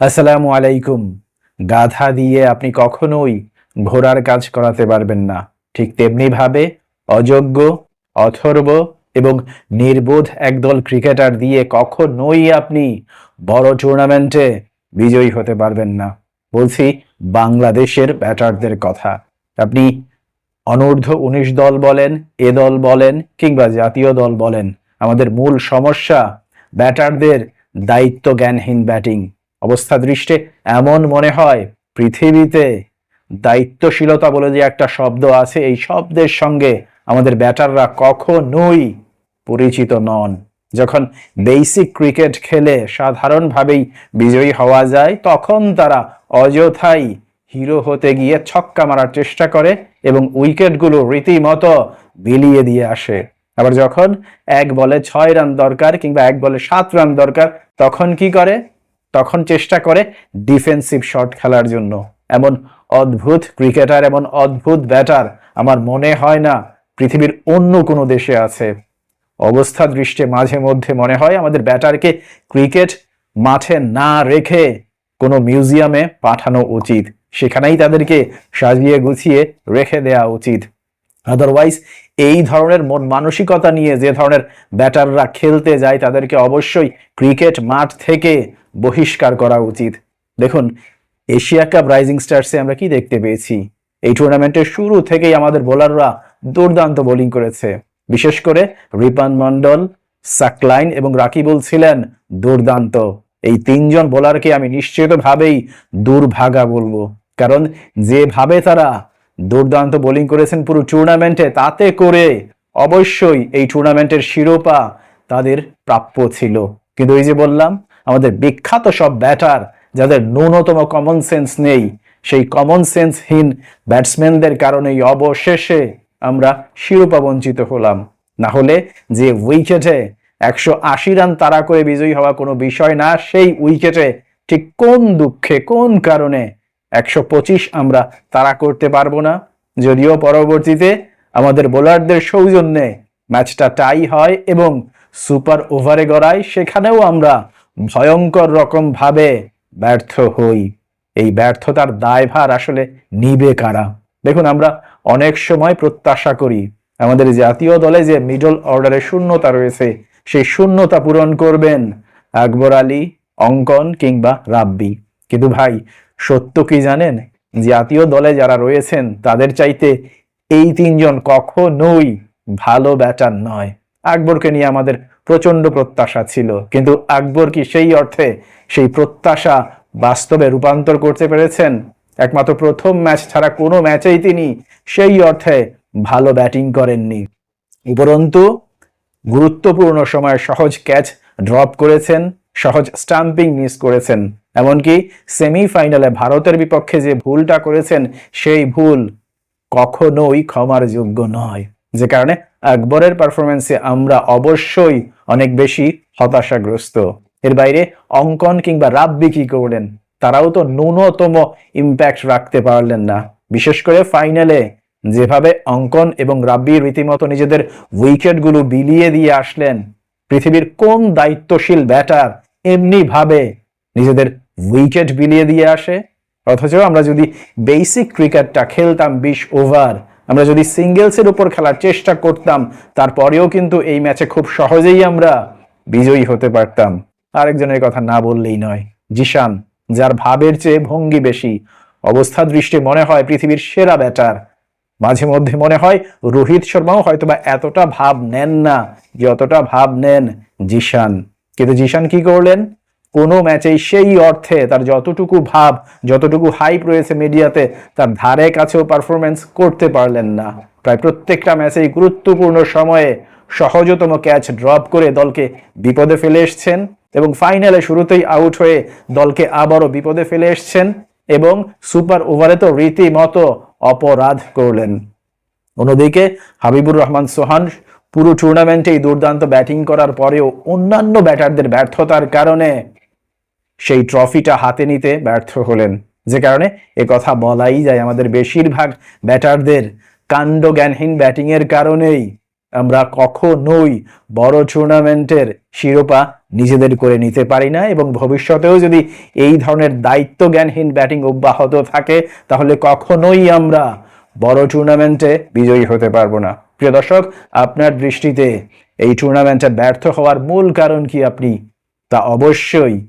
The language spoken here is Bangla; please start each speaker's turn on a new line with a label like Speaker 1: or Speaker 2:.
Speaker 1: আসসালামু আলাইকুম। গাধা দিয়ে আপনি কখনোই ঘোড়ার কাজ করাতে পারবেন না। ঠিক তেমনি ভাবে অযোগ্য, অথর্ব এবং নির্বোধ একদল ক্রিকেটার দিয়ে কখনোই আপনি বড় টুর্নামেন্টে বিজয়ী হতে পারবেন না। বলছি বাংলাদেশের ব্যাটারদের কথা। আপনি অনূর্ধ্ব উনিশ দল বলেন, এ দল বলেন কিংবা জাতীয় দল বলেন, আমাদের মূল সমস্যা ব্যাটারদের দায়িত্ব জ্ঞানহীন ব্যাটিং। অবস্থা দৃষ্টে এমন মনে হয়, পৃথিবীতে দায়িত্বশীলতা বলে যে একটা শব্দ আছে, এই শব্দের সঙ্গে আমাদের ব্যাটাররা কখনোই পরিচিত নন। যখন বেসিক ক্রিকেট খেলে সাধারণভাবেই বিজয়ী হওয়া যায়, তখন তারা অযথাই হিরো হতে গিয়ে ছক্কা মারার চেষ্টা করে এবং উইকেটগুলো রীতিমতো বিলিয়ে দিয়ে আসে। আবার যখন এক বলে ছয় রান দরকার কিংবা এক বলে সাত রান দরকার, তখন কি করে? তখন চেষ্টা করে ডিফেন্সিভ শট খেলার জন্য। এমন অদ্ভুত ক্রিকেটার এমন অদ্ভুত ব্যাটার আমার মনে হয় না পৃথিবীর অন্য কোনো দেশে আছে। অবস্থা দৃষ্টে মাঝে মধ্যে মনে হয় আমাদের ব্যাটারকে ক্রিকেট মাঠে না রেখে কোনো মিউজিয়ামে পাঠানো উচিত। সেখানেই তাদেরকে সাজিয়ে গুছিয়ে রেখে দেওয়া উচিত। আদারওয়াইজ এই ধরনের মন মানসিকতা নিয়ে যে ধরনের ব্যাটাররা খেলতে যায়, তাদেরকে অবশ্যই ক্রিকেট মাঠ থেকে বহিষ্কার করা উচিত। দেখুন, এশিয়া কাপ রাইজিং স্টারসে আমরা কি দেখতে পেয়েছি? এই টুর্নামেন্টের শুরু থেকেই আমাদের বোলাররা দুর্দান্ত বোলিং করেছে। বিশেষ করে রিপান মন্ডল সাকলাইন এবং রাকিবুল ছিলেন দুর্দান্ত। এই তিনজন বোলারকে আমি নিশ্চিতভাবেই দুর্ভাগা বলব। কারণ যেভাবে তারা দুর্দান্ত বোলিং করেছেন পুরো টুর্নামেন্টে, তাতে করে অবশ্যই এই টুর্নামেন্টের শিরোপা তাদের প্রাপ্য ছিল। কিন্তু এই যে বললাম আমাদের বিখ্যাত সব ব্যাটার যাদের ন্যূনতম কমন সেন্স নেই, সেই কমন সেন্সহীন ব্যাটসম্যানদের কারণেই অবশেষে আমরা শিরোপা বঞ্চিত হলাম। না হলে যে উইকেটে একশো আশি রান তাড়া করে বিজয়ী হওয়া কোনো বিষয় না, সেই উইকেটে ঠিক কোন দুঃখে, কোন কারণে একশো পঁচিশ আমরা তাড়া করতে পারব না? যদিও পরবর্তীতে আমাদের বোলারদের সৌজন্যে ম্যাচটা টাই হয় এবং সুপার ওভারে গড়ায় সেখানেও আমরা ভয়ঙ্কর রকম ভাবে ব্যর্থ হই। এই ব্যর্থতার দায়ভার আসলে নিবে কারা? দেখুন, আমরা অনেক সময় প্রত্যাশা করি। আমাদের জাতীয় দলে যে মিডল অর্ডারে শূন্যতা রয়েছে, সেই শূন্যতা পূরণ করবেন আকবর আলী, অঙ্কন কিংবা রাব্বি। কিন্তু ভাই, সত্য কি জানেন? জাতীয় দলে যারা রয়েছেন, তাদের চাইতে এই তিনজন কখনোই ভালো ব্যাটার নয়। আকবরকে নিয়ে আমাদের প্রচণ্ড প্রত্যাশা ছিল। কিন্তু আকবর কি সেই অর্থে সেই প্রত্যাশা বাস্তবে রূপান্তর করতে পেরেছেন? একমাত্র প্রথম ম্যাচ ছাড়া কোনো ম্যাচেই তিনি সেই অর্থে ভালো ব্যাটিং করেননি। উপরন্তু, গুরুত্বপূর্ণ সময়ে সহজ ক্যাচ ড্রপ করেছেন, সহজ স্টাম্পিং মিস করেছেন। এমনকি সেমিফাইনালে ভারতের বিপক্ষে যে ভুলটা করেছেন, সেই ভুল কখনোই ক্ষমার যোগ্য নয়। যে কারণে আকবরের পারফরমেন্সে আমরা অবশ্যই অনেক বেশি হতাশাগ্রস্ত। এর বাইরে অঙ্কন কিংবা রাব্বি কি করলেন? তারাও তো ন্যূনতম ইম্প্যাক্ট রাখতে পারলেন না। বিশেষ করে ফাইনালে যেভাবে অঙ্কন এবং রাব্বি রীতিমতো নিজেদের উইকেটগুলো বিলিয়ে দিয়ে আসলেন, পৃথিবীর কোন দায়িত্বশীল ব্যাটার এমনি ভাবে নিজেদের উইকেট বিলিয়ে দিয়ে আসে? অথচ আমরা যদি বেসিক ক্রিকেটটা খেলতাম বিশ ওভার আমরা যদি সিঙ্গেলসের উপর খেলার চেষ্টা করতাম, তারপরেও কিন্তু এই ম্যাচে খুব সহজেই আমরা বিজয়ী হতে পারতাম। আরেকজনের কথা না বললেই নয়। জিশান, যার ভাবের চেয়ে ভঙ্গি বেশি, অবস্থা দৃষ্টি মনে হয় পৃথিবীর সেরা ব্যাটার মাঝে মধ্যে মনে হয় রোহিত শর্মাও হয়তোবা এতটা ভাব নেন না, যতটা ভাব নেন জিশান। কিন্তু জিশান কি করলেন? কোনো ম্যাচেই সেই অর্থে তার যতটুকু ভাব, যতটুকু হাইপ রয়েছে মিডিয়াতে তার ধারে কাছেও পারফরমেন্স করতে পারলেন না। প্রায় প্রত্যেকটা ম্যাচেই গুরুত্বপূর্ণ সময়ে সহজতম ক্যাচ ড্রপ করে দলকে বিপদে ফেলে এসছেন এবং ফাইনালে শুরুতেই আউট হয়ে দলকে আবারও বিপদে ফেলে এসছেন এবং সুপার ওভারে তো রীতিমতো অপরাধ করলেন। অন্যদিকে হাবিবুর রহমান সোহান পুরো টুর্নামেন্টেই দুর্দান্ত ব্যাটিং করার পরেও অন্যান্য ব্যাটারদের ব্যর্থতার কারণে সেই ট্রফিটা হাতে নিতে ব্যর্থ হলেন। যে কারণে এ কথা বলাই যায় আমাদের বেশিরভাগ ব্যাটারদের। কাণ্ড জ্ঞানহীন ব্যাটিংয়ের কারণেই আমরা কখনোই বড় টুর্নামেন্টের শিরোপা নিজেদের করে নিতে পারি না এবং ভবিষ্যতেও যদি এই ধরনের দায়িত্ব জ্ঞানহীন ব্যাটিং অব্যাহত থাকে, তাহলে কখনোই আমরা বড় টুর্নামেন্টে বিজয়ী হতে পারব না। প্রিয় দর্শক, আপনার দৃষ্টিতে এই টুর্নামেন্টে ব্যর্থ হওয়ার মূল কারণ কি আপনি? তা অবশ্যই